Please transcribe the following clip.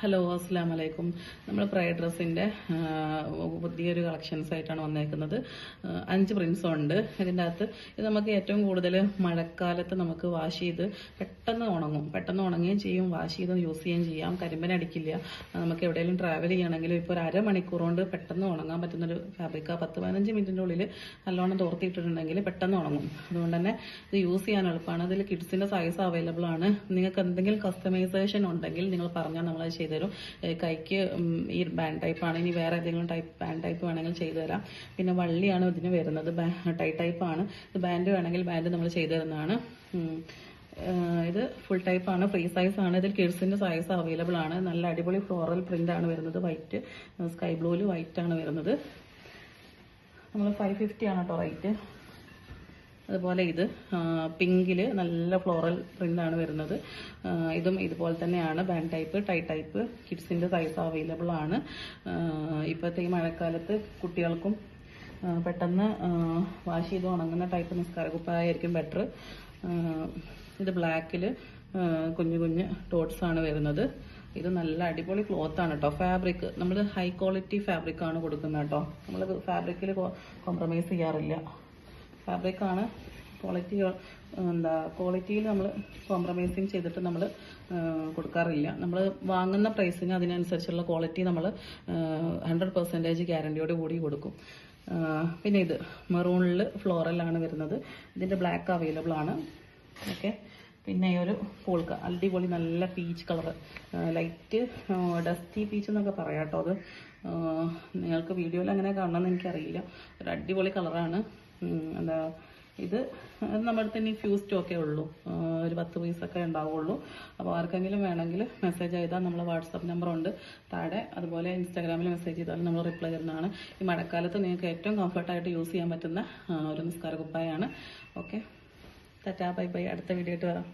Hello അസ്സാം വലൈക്കും നമ്മൾ പ്രയർ ഡ്രസ്സിന്റെ പുതിയൊരു കളക്ഷൻസ് ആയിട്ടാണ് വന്നേക്കുന്നത്. അഞ്ച് പ്രിൻസും ഉണ്ട്. ഇതിന്റെ അകത്ത് ഇത് നമുക്ക് ഏറ്റവും കൂടുതൽ മഴക്കാലത്ത് നമുക്ക് വാഷ് ചെയ്ത് പെട്ടെന്ന് ഉണങ്ങും. പെട്ടെന്ന് ഉണങ്ങുകയും ചെയ്യും വാഷ് ചെയ്ത് യൂസ് ചെയ്യുകയും ചെയ്യാം. കരിമ്പന അടിക്കില്ല. നമുക്ക് എവിടെയെങ്കിലും ട്രാവൽ ചെയ്യണമെങ്കിലും ഇപ്പോൾ ഒരു അരമണിക്കൂർ കൊണ്ട് പെട്ടെന്ന് ഉണങ്ങാൻ പറ്റുന്നൊരു ഫാബ്രിക്ക പത്ത് പതിനഞ്ച് മിനിറ്റിന്റെ ഉള്ളിൽ നല്ലോണം തോർത്തിയിട്ടിട്ടുണ്ടെങ്കിൽ പെട്ടെന്ന് ഉണങ്ങും. അതുകൊണ്ട് തന്നെ ഇത് യൂസ് ചെയ്യാൻ എളുപ്പമാണ്. അതിൽ കിഡ്സിന്റെ സൈസ് അവൈലബിൾ ആണ്. നിങ്ങൾക്ക് എന്തെങ്കിലും കസ്റ്റമൈസേഷൻ ഉണ്ടെങ്കിൽ നിങ്ങൾ പറഞ്ഞാൽ നമ്മളത് ചെയ്തുതരും. കൈക്ക് ഈ ബാൻഡ് ടൈപ്പ് ആണ് ഇനി വേറെ ഏതെങ്കിലും ടൈപ്പ് ബാൻഡ് ടൈപ്പ് വേണമെങ്കിൽ ചെയ്തു തരാം പിന്നെ വള്ളിയാണ് ഇതിന് വരുന്നത് ടൈ ടൈപ്പ് ആണ്. ഇത് ബാൻഡ് വേണമെങ്കിൽ ബാൻഡ് നമ്മൾ ചെയ്തു തരുന്നതാണ് ഇത് ഫുൾ ടൈപ്പ് ആണ് ഫ്രീ സൈസ് ആണ്. ഇതിൽ കിഡ്സിന്റെ സൈസ് അവൈലബിൾ ആണ്. നല്ല അടിപൊളി ഫ്ലോറൽ പ്രിന്റ് ആണ് വരുന്നത് വൈറ്റ് സ്കൈ ബ്ലൂവിൽ വൈറ്റ് ആണ് വരുന്നത്. നമ്മൾ ഫൈവ് ഫിഫ്റ്റി ആണ് കേട്ടോ റേറ്റ് അതുപോലെ ഇത് പിങ്കിൽ നല്ല ഫ്ലോറൽ പ്രിന്റ് ആണ് വരുന്നത്. ഇതും ഇതുപോലെ തന്നെയാണ്. ബാൻഡ് ടൈപ്പ് ടൈ ടൈപ്പ് കിഡ്സിന്റെ സൈസ് അവൈലബിൾ ആണ്. ഇപ്പോഴത്തെ ഈ മഴക്കാലത്ത് കുട്ടികൾക്കും പെട്ടെന്ന് വാഷ് ചെയ്ത് ഉണങ്ങുന്ന ടൈപ്പ് നിസ്കാര കുപ്പായായിരിക്കും ബെറ്റർ ഇത് ബ്ലാക്കിൽ കുഞ്ഞു കുഞ്ഞ് ഡോട്ട്സ് ആണ് വരുന്നത്. ഇത് നല്ല അടിപൊളി ക്ലോത്ത് ആണ് കേട്ടോ ഫാബ്രിക് നമ്മൾ ഹൈ ക്വാളിറ്റി ഫാബ്രിക് ആണ് കൊടുക്കുന്നത് കേട്ടോ നമ്മൾ ഫാബ്രിക്കിൽ കോംപ്രമൈസ് ചെയ്യാറില്ല. ഫാബ്രിക് ആണ്. ക്വാളിറ്റി എന്താ ക്വാളിറ്റിയിൽ നമ്മൾ കോംപ്രമൈസിങ് ചെയ്തിട്ട് നമ്മൾ കൊടുക്കാറില്ല. നമ്മൾ വാങ്ങുന്ന പ്രൈസിന് അതിനനുസരിച്ചുള്ള ക്വാളിറ്റി നമ്മൾ ഹൺഡ്രഡ് പെർസെന്റേജ് ഗ്യാരണ്ടിയോട് കൂടി കൊടുക്കും. പിന്നെ ഇത് മെറൂണിൽ ഫ്ലോറലാണ് വരുന്നത്. ഇതിന്റെ ബ്ലാക്ക് അവൈലബിൾ ആണ്. ഓക്കെ. പിന്നെ ഈ ഒരു പോൾക്ക അടിപൊളി നല്ല peach colour light dusty peach എന്നൊക്കെ പറയാം കേട്ടോ അത് നിങ്ങൾക്ക് വീഡിയോയിൽ അങ്ങനെ കാണണമെന്ന് എനിക്കറിയില്ല. ഒരു അടിപൊളി കളറാണ് എന്താ ഇത് നമ്മുടെ തന്നെ ഫ്യൂസ് ഫ്യൂ സ്റ്റോക്കേ ഉള്ളൂ. ഒരു പത്ത് പീസൊക്കെ ഉണ്ടാവുള്ളൂ. അപ്പോൾ ആർക്കെങ്കിലും വേണമെങ്കിൽ മെസ്സേജ് ചെയ്താൽ നമ്മൾ വാട്സപ്പ് നമ്പറുണ്ട് താഴെ അതുപോലെ ഇൻസ്റ്റാഗ്രാമിൽ മെസ്സേജ് ചെയ്താലും നമ്മൾ റിപ്ലൈ തരുന്നതാണ്. ഈ മഴക്കാലത്ത് നിങ്ങൾക്ക് ഏറ്റവും കംഫർട്ടായിട്ട് യൂസ് ചെയ്യാൻ പറ്റുന്ന ഒരു നിസ്കാര കുപ്പായാണ്. Okay tata bye bye. അടുത്ത വീഡിയോ ആയിട്ട് വരാം.